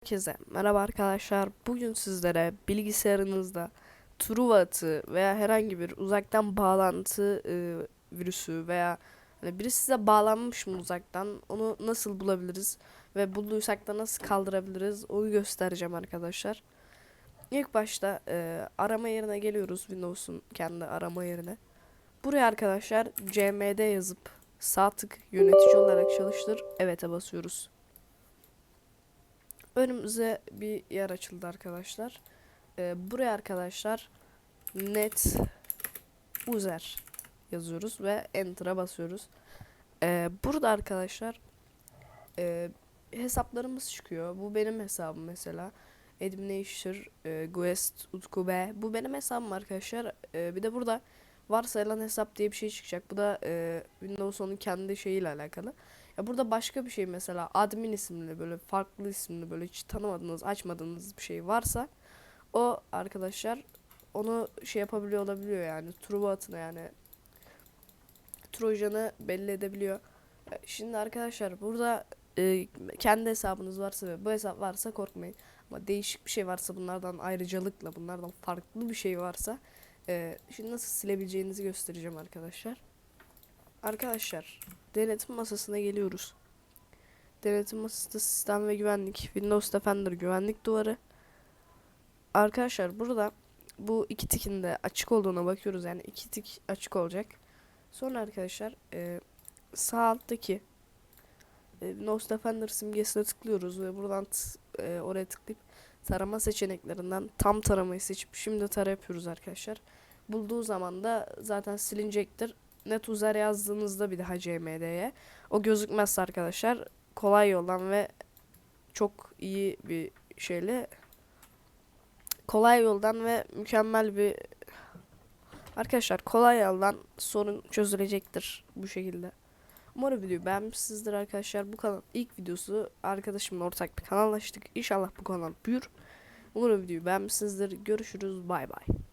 Herkese merhaba arkadaşlar. Bugün sizlere bilgisayarınızda Truva atı veya herhangi bir uzaktan bağlantı e, virüsü veya hani biri size bağlanmış mı uzaktan onu nasıl bulabiliriz ve bulduysak da nasıl kaldırabiliriz onu göstereceğim arkadaşlar. İlk başta e, arama yerine geliyoruz Windows'un kendi arama yerine. Buraya arkadaşlar cmd yazıp sağ tık yönetici olarak çalıştır evet'e basıyoruz. Önümüze bir yer açıldı arkadaşlar. Ee, buraya arkadaşlar net user yazıyoruz ve enter'a basıyoruz. Ee, burada arkadaşlar e, hesaplarımız çıkıyor. Bu benim hesabım mesela. Administrator, e, Guest, Utku B. Bu benim hesabım arkadaşlar. E, bir de burada varsayılan hesap diye bir şey çıkacak. Bu da e, Windows 10'un kendi şeyiyle alakalı. Ya burada başka bir şey mesela admin isimli böyle farklı isimli böyle hiç tanımadığınız açmadığınız bir şey varsa o arkadaşlar onu şey yapabiliyor olabiliyor yani Truva atına yani Trojan'ı belli edebiliyor. E, Şimdi arkadaşlar burada e, kendi hesabınız varsa ve bu hesap varsa korkmayın. Ama değişik bir şey varsa bunlardan ayrıcalıkla bunlardan farklı bir şey varsa e, şimdi nasıl silebileceğinizi göstereceğim arkadaşlar. Arkadaşlar denetim masasına geliyoruz. Denetim masasında sistem ve güvenlik, Windows Defender güvenlik duvarı. Arkadaşlar burada bu iki tikin de açık olduğuna bakıyoruz yani iki tik açık olacak. Sonra arkadaşlar e, sağ alttaki e, Windows Defender simgesine tıklıyoruz ve buradan e, oraya tıklayıp tarama seçeneklerinden tam taramayı seçip şimdi tara yapıyoruz arkadaşlar. Bulduğu zaman da zaten silinecektir net user yazdığınızda bir daha cmd'ye o gözükmezse arkadaşlar kolay yoldan ve çok iyi bir şeyle kolay yoldan ve mükemmel bir arkadaşlar kolay yoldan sorun çözülecektir bu şekilde. Umarım videoyu beğenmişsinizdir arkadaşlar. Bu kanal ilk videosu arkadaşımla ortak bir kanal açtık. İnşallah bu kanal büyür. Umarım videoyu beğenmişsinizdir. Görüşürüz. Bay bay.